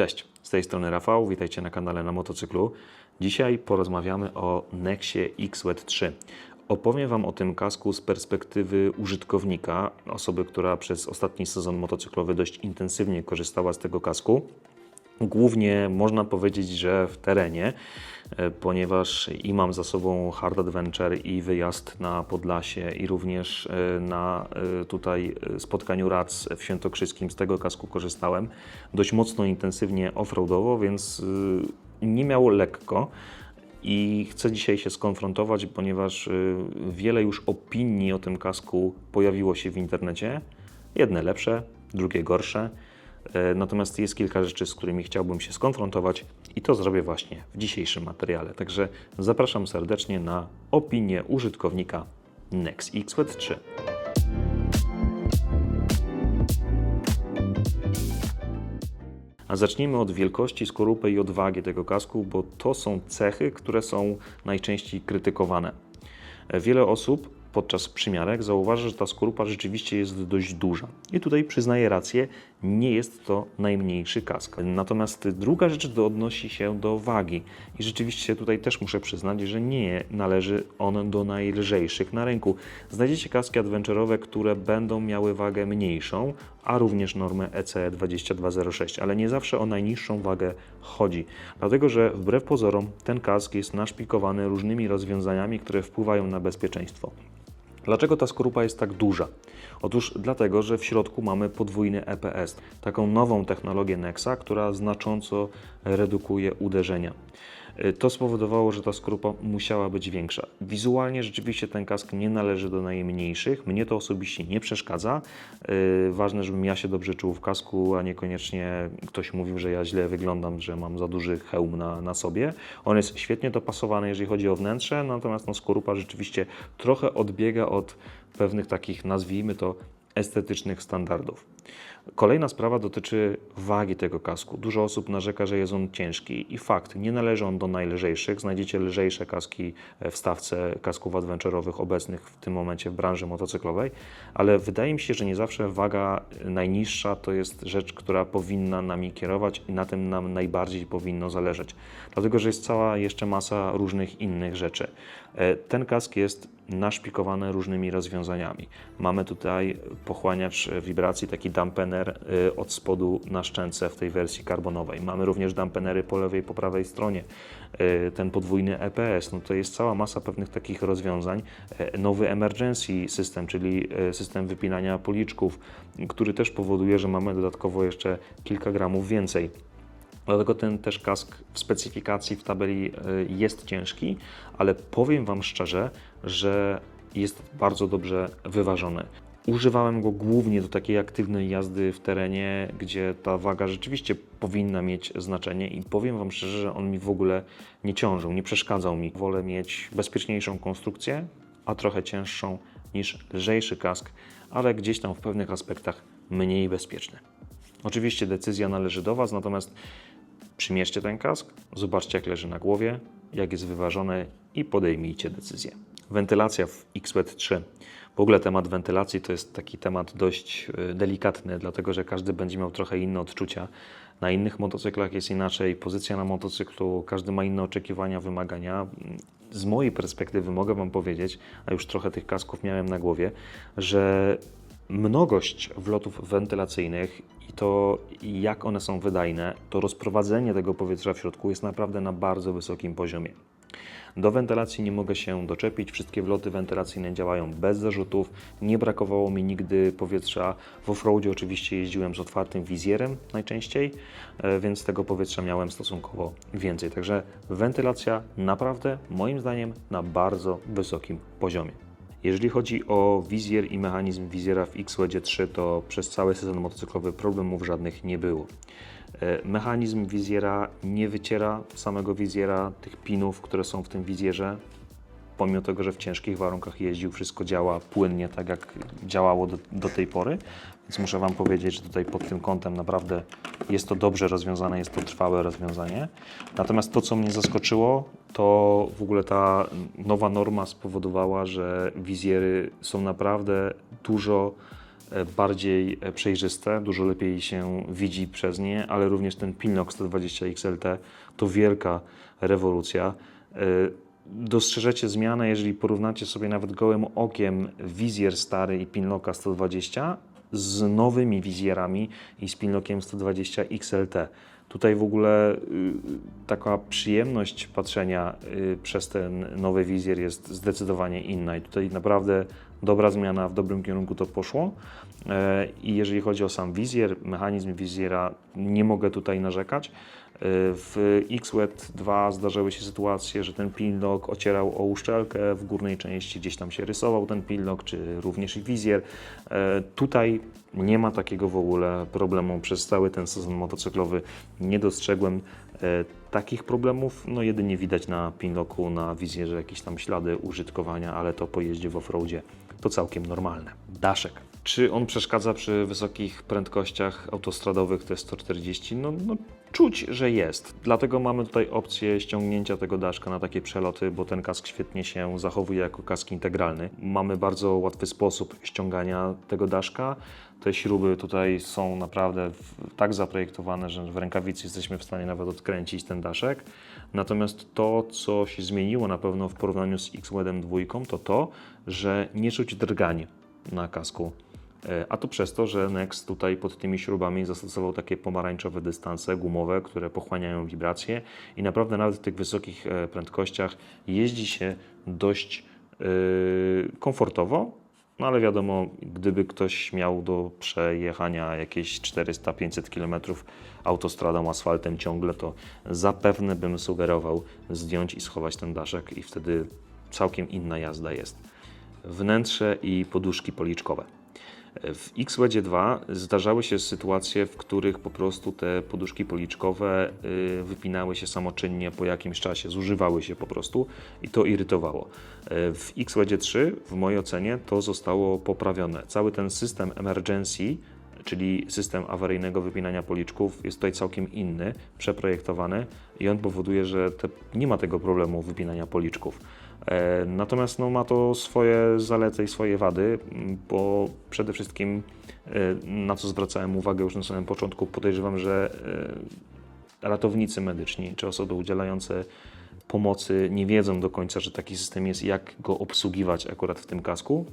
Cześć, z tej strony Rafał, witajcie na kanale na motocyklu. Dzisiaj porozmawiamy o Nexie XWET 3. Opowiem Wam o tym kasku z perspektywy użytkownika, osoby, która przez ostatni sezon motocyklowy dość intensywnie korzystała z tego kasku. Głównie można powiedzieć, że w terenie, e, ponieważ i mam za sobą Hard Adventure i wyjazd na Podlasie i również e, na e, tutaj spotkaniu RAC w Świętokrzyskim z tego kasku korzystałem dość mocno intensywnie offroadowo, więc nie miało lekko. I chcę dzisiaj się skonfrontować, ponieważ wiele już opinii o tym kasku pojawiło się w internecie. Jedne lepsze, drugie gorsze. E, Natomiast jest kilka rzeczy, z którymi chciałbym się skonfrontować i to zrobię właśnie w dzisiejszym materiale. Także zapraszam serdecznie na opinię użytkownika Nex XWET 3. A zacznijmy od wielkości, skorupy i odwagi tego kasku, bo to są cechy, które są najczęściej krytykowane. E, Wiele osób podczas przymiarek zauważy, że ta skorupa rzeczywiście jest dość duża. I tutaj przyznaję rację, nie jest to najmniejszy kask. Natomiast druga rzecz odnosi się do wagi. I rzeczywiście tutaj też muszę przyznać, że nie należy on do najlżejszych na rynku. Znajdziecie kaski adventurowe, które będą miały wagę mniejszą, a również normę ECE 2206, ale nie zawsze o najniższą wagę chodzi. Dlatego, że wbrew pozorom ten kask jest naszpikowany różnymi rozwiązaniami, które wpływają na bezpieczeństwo. Dlaczego ta skorupa jest tak duża? Otóż dlatego, że w środku mamy podwójny EPS, taką nową technologię Nexa, która znacząco redukuje uderzenia. Y, To spowodowało, że ta skorupa musiała być większa. Wizualnie rzeczywiście ten kask nie należy do najmniejszych. Mnie to osobiście nie przeszkadza. Yy, Ważne, żebym ja się dobrze czuł w kasku, a niekoniecznie ktoś mówił, że ja źle wyglądam, że mam za duży hełm na, na sobie. On jest świetnie dopasowany, jeżeli chodzi o wnętrze, natomiast no, skorupa rzeczywiście trochę odbiega od pewnych takich, nazwijmy to, estetycznych standardów. Kolejna sprawa dotyczy wagi tego kasku. Dużo osób narzeka, że jest on ciężki i fakt, nie należy on do najlżejszych. Znajdziecie lżejsze kaski w stawce kasków adventurowych obecnych w tym momencie w branży motocyklowej, ale wydaje mi się, że nie zawsze waga najniższa to jest rzecz, która powinna nami kierować i na tym nam najbardziej powinno zależeć. Dlatego, że jest cała jeszcze masa różnych innych rzeczy. E, Ten kask jest naszpikowany różnymi rozwiązaniami. Mamy tutaj pochłaniacz wibracji, taki dampener y, od spodu na szczęce w tej wersji karbonowej. Mamy również dampenery po lewej i po prawej stronie. Y, Ten podwójny EPS, no to jest cała masa pewnych takich rozwiązań. E, Nowy emergency system, czyli e, system wypinania policzków, który też powoduje, że mamy dodatkowo jeszcze kilka gramów więcej. Dlatego ten też kask w specyfikacji, w tabeli y, jest ciężki, ale powiem Wam szczerze, że jest bardzo dobrze wyważony. Używałem go głównie do takiej aktywnej jazdy w terenie, gdzie ta waga rzeczywiście powinna mieć znaczenie i powiem Wam szczerze, że on mi w ogóle nie ciążył, nie przeszkadzał mi. Wolę mieć bezpieczniejszą konstrukcję, a trochę cięższą niż lżejszy kask, ale gdzieś tam w pewnych aspektach mniej bezpieczny. Oczywiście decyzja należy do Was, natomiast przymierzcie ten kask, zobaczcie jak leży na głowie, jak jest wyważony i podejmijcie decyzję. Wentylacja w XWET 3. W ogóle temat wentylacji to jest taki temat dość y, delikatny, dlatego że każdy będzie miał trochę inne odczucia. Na innych motocyklach jest inaczej, pozycja na motocyklu, każdy ma inne oczekiwania, wymagania. Z mojej perspektywy mogę Wam powiedzieć, a już trochę tych kasków miałem na głowie, że mnogość wlotów wentylacyjnych i to, jak one są wydajne, to rozprowadzenie tego powietrza w środku jest naprawdę na bardzo wysokim poziomie. Do wentylacji nie mogę się doczepić. Wszystkie wloty wentylacyjne działają bez zarzutów. Nie brakowało mi nigdy powietrza. W offroadzie oczywiście jeździłem z otwartym wizjerem najczęściej, e, więc tego powietrza miałem stosunkowo więcej. Także wentylacja naprawdę, moim zdaniem, na bardzo wysokim poziomie. Jeżeli chodzi o wizjer i mechanizm wizjera w XWEDzie 3, to przez cały sezon motocyklowy problemów żadnych nie było. E, Mechanizm wizjera nie wyciera samego wizjera, tych pinów, które są w tym wizjerze. Pomimo tego, że w ciężkich warunkach jeździł, wszystko działa płynnie, tak jak działało do, do tej pory. Więc muszę Wam powiedzieć, że tutaj pod tym kątem naprawdę jest to dobrze rozwiązane, jest to trwałe rozwiązanie. Natomiast to, co mnie zaskoczyło, to w ogóle ta nowa norma spowodowała, że wizjery są naprawdę dużo e, bardziej e, przejrzyste, dużo lepiej się widzi przez nie, ale również ten Pinlock 120 XLT to wielka rewolucja. Dostrzeżecie zmianę, jeżeli porównacie sobie nawet gołym okiem wizjer stary i Pinlocka 120 z nowymi wizjerami i z Pinlockiem 120 XLT. Tutaj w ogóle y, taka przyjemność patrzenia y, przez ten nowy wizjer jest zdecydowanie inna i tutaj naprawdę dobra zmiana, w dobrym kierunku to poszło. E, I jeżeli chodzi o sam wizjer, mechanizm wizjera, nie mogę tutaj narzekać. W XWET 2 zdarzały się sytuacje, że ten pillock ocierał o uszczelkę, w górnej części gdzieś tam się rysował ten pillock, czy również i wizjer. E, Tutaj nie ma takiego w ogóle problemu. Przez cały ten sezon motocyklowy nie dostrzegłem e, takich problemów. No jedynie widać na pinlocku, na wizjerze jakieś tam ślady użytkowania, ale to po jeździe w offroadzie to całkiem normalne. Daszek. Czy on przeszkadza przy wysokich prędkościach autostradowych T140? No, no czuć, że jest. Dlatego mamy tutaj opcję ściągnięcia tego daszka na takie przeloty, bo ten kask świetnie się zachowuje jako kask integralny. Mamy bardzo łatwy sposób ściągania tego daszka. Te śruby tutaj są naprawdę tak zaprojektowane, że w rękawicy jesteśmy w stanie nawet odkręcić ten daszek. Natomiast to, co się zmieniło na pewno w porównaniu z X-Wedem 2, to to, że nie czuć drgań na kasku. E, A to przez to, że Nex tutaj pod tymi śrubami zastosował takie pomarańczowe dystanse gumowe, które pochłaniają wibracje i naprawdę nawet w tych wysokich e, prędkościach jeździ się dość e, komfortowo, no ale wiadomo, gdyby ktoś miał do przejechania jakieś 400-500 km autostradą, asfaltem ciągle, to zapewne bym sugerował zdjąć i schować ten daszek i wtedy całkiem inna jazda jest. Wnętrze i poduszki policzkowe. W X-Wedzie 2 zdarzały się sytuacje, w których po prostu te poduszki policzkowe y, wypinały się samoczynnie po jakimś czasie, zużywały się po prostu i to irytowało. Y, W X-Wedzie 3 w mojej ocenie to zostało poprawione. Cały ten system emergency, czyli system awaryjnego wypinania policzków jest tutaj całkiem inny, przeprojektowany i on powoduje, że te, nie ma tego problemu wypinania policzków. E, Natomiast no, ma to swoje zalety i swoje wady, bo przede wszystkim e, na co zwracałem uwagę już na samym początku, podejrzewam, że e, ratownicy medyczni czy osoby udzielające pomocy nie wiedzą do końca, że taki system jest jak go obsługiwać akurat w tym kasku.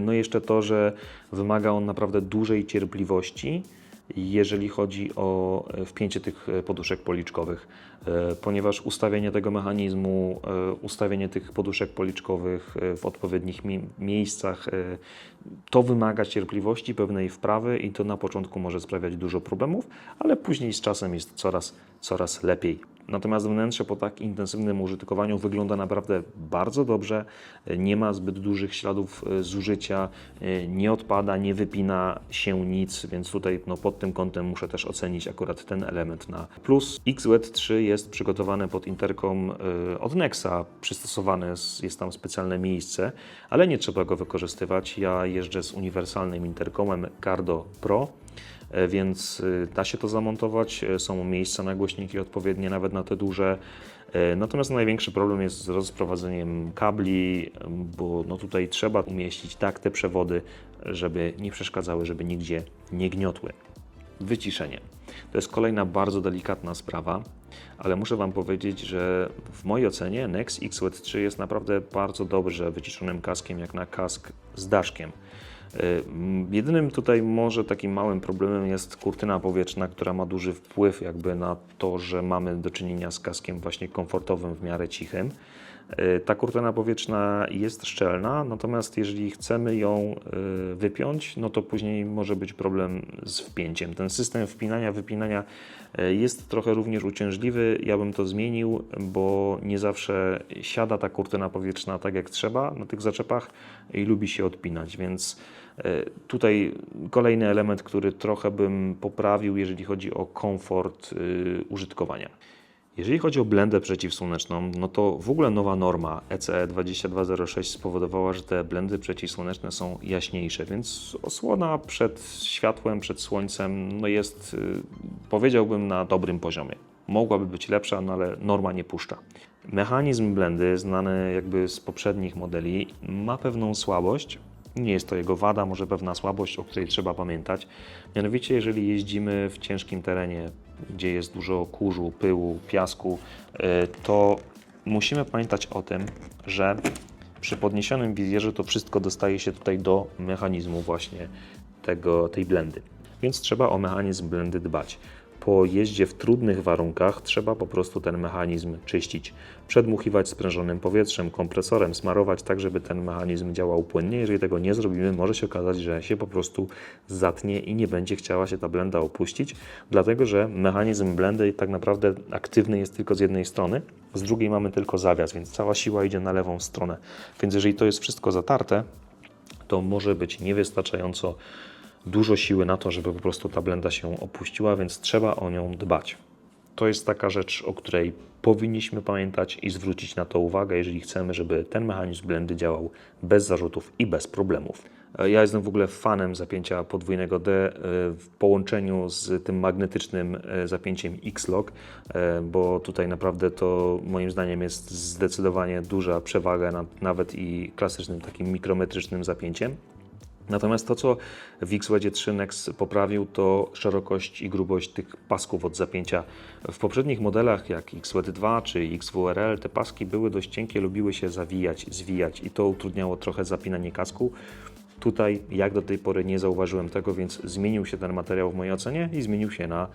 No i jeszcze to, że wymaga on naprawdę dużej cierpliwości, jeżeli chodzi o e, wpięcie tych e, poduszek policzkowych, e, ponieważ ustawienie tego mechanizmu, ustawienie tych poduszek policzkowych w odpowiednich mi- miejscach, to wymaga cierpliwości, pewnej wprawy i to na początku może sprawiać dużo problemów, ale później z czasem jest coraz, coraz lepiej. Natomiast wnętrze po tak intensywnym użytkowaniu wygląda naprawdę bardzo dobrze. Nie ma zbyt dużych śladów e, zużycia, e, nie odpada, nie wypina się nic, więc tutaj no, pod tym kątem muszę też ocenić akurat ten element na plus. XWET 3 jest przygotowany pod interkom e, od Nexa, przystosowane jest tam specjalne miejsce, ale nie trzeba go wykorzystywać. Ja jeżdżę z uniwersalnym interkomem Cardo Pro. E, więc y, da się to zamontować. E, Są miejsca na głośniki odpowiednie, nawet na te duże. E, Natomiast największy problem jest z rozprowadzeniem kabli, bo no tutaj trzeba umieścić tak te przewody, żeby nie przeszkadzały, żeby nigdzie nie gniotły. Wyciszenie. To jest kolejna bardzo delikatna sprawa, ale muszę Wam powiedzieć, że w mojej ocenie Nex XWET 3 jest naprawdę bardzo dobrze wyciszonym kaskiem, jak na kask z daszkiem. Y, Jedynym tutaj może takim małym problemem jest kurtyna powietrzna, która ma duży wpływ jakby na to, że mamy do czynienia z kaskiem właśnie komfortowym, w miarę cichym. Y, Ta kurtyna powietrzna jest szczelna, natomiast jeżeli chcemy ją y, wypiąć, no to później może być problem z wpięciem. Ten system wpinania, wypinania jest trochę również uciążliwy. Ja bym to zmienił, bo nie zawsze siada ta kurtyna powietrzna tak jak trzeba na tych zaczepach i lubi się odpinać, więc tutaj kolejny element, który trochę bym poprawił, jeżeli chodzi o komfort y, użytkowania. Jeżeli chodzi o blendę przeciwsłoneczną, no to w ogóle nowa norma E ECE 2206 spowodowała, że te blendy przeciwsłoneczne są jaśniejsze, więc osłona przed światłem, przed słońcem no jest, y, powiedziałbym, na dobrym poziomie. Mogłaby być lepsza, no ale norma nie puszcza. Mechanizm blendy, znany jakby z poprzednich modeli, ma pewną słabość, Nie jest to jego wada, może pewna słabość, o której trzeba pamiętać. Mianowicie, jeżeli jeździmy w ciężkim terenie, gdzie jest dużo kurzu, pyłu, piasku, e, to musimy pamiętać o tym, że przy podniesionym wizjerze to wszystko dostaje się tutaj do mechanizmu właśnie tego, tej blendy. Więc trzeba o mechanizm blendy dbać. Po jeździe w trudnych warunkach trzeba po prostu ten mechanizm czyścić. Przedmuchiwać sprężonym powietrzem, kompresorem, smarować tak, żeby ten mechanizm działał płynnie. Jeżeli tego nie zrobimy, może się okazać, że się po prostu zatnie i nie będzie chciała się ta blenda opuścić, dlatego że mechanizm blendy tak naprawdę aktywny jest tylko z jednej strony, z drugiej mamy tylko zawias, więc cała siła idzie na lewą stronę. Więc jeżeli to jest wszystko zatarte, to może być niewystarczająco dużo siły na to, żeby po prostu ta blenda się opuściła, więc trzeba o nią dbać. To jest taka rzecz, o której powinniśmy pamiętać i zwrócić na to uwagę, jeżeli chcemy, żeby ten mechanizm blendy działał bez zarzutów i bez problemów. Ja jestem w ogóle fanem zapięcia podwójnego D e, w połączeniu z tym magnetycznym e, zapięciem X-Lock, e, bo tutaj naprawdę to moim zdaniem jest zdecydowanie duża przewaga nad nawet i klasycznym takim mikrometrycznym zapięciem. Natomiast to, co w XWEDzie 3 Nex poprawił, to szerokość i grubość tych pasków od zapięcia. W poprzednich modelach, jak XWED 2 czy XWRL, te paski były dość cienkie, lubiły się zawijać, zwijać i to utrudniało trochę zapinanie kasku. Tutaj, jak do tej pory, nie zauważyłem tego, więc zmienił się ten materiał w mojej ocenie i zmienił się na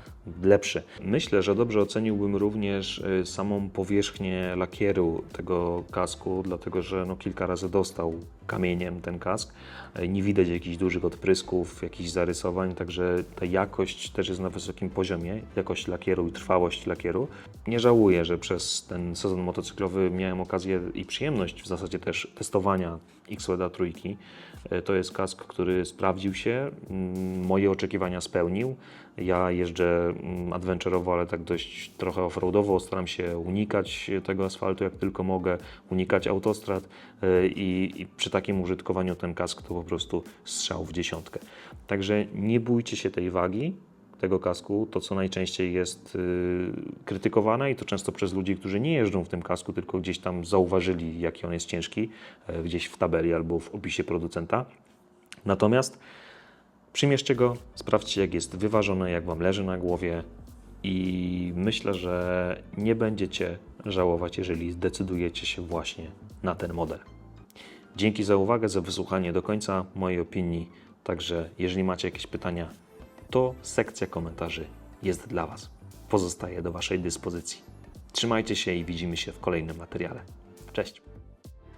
lepszy. Myślę, że dobrze oceniłbym również y, samą powierzchnię lakieru tego kasku, dlatego że no, kilka razy dostał kamieniem ten kask. Y, Nie widać jakichś dużych odprysków, jakichś zarysowań, także ta jakość też jest na wysokim poziomie, jakość lakieru i trwałość lakieru. Nie żałuję, że przez ten sezon motocyklowy miałem okazję i przyjemność w zasadzie też testowania XWEDA trójki. E, To jest kask, który sprawdził się, moje oczekiwania spełnił. Ja jeżdżę mm, adventurowo, ale tak dość trochę offroadowo. Staram się unikać tego asfaltu jak tylko mogę, unikać autostrad e, i, i przy takim użytkowaniu ten kask to po prostu strzał w dziesiątkę. Także nie bójcie się tej wagi tego kasku, to co najczęściej jest y, krytykowane i to często przez ludzi, którzy nie jeżdżą w tym kasku, tylko gdzieś tam zauważyli, jaki on jest ciężki, e, gdzieś w tabeli albo w opisie producenta. Natomiast przymierzcie go, sprawdźcie, jak jest wyważone, jak Wam leży na głowie i myślę, że nie będziecie żałować, jeżeli zdecydujecie się właśnie na ten model. Dzięki za uwagę, za wysłuchanie do końca mojej opinii. Także jeżeli macie jakieś pytania, to sekcja komentarzy jest dla Was. Pozostaje do Waszej dyspozycji. Trzymajcie się i widzimy się w kolejnym materiale. Cześć!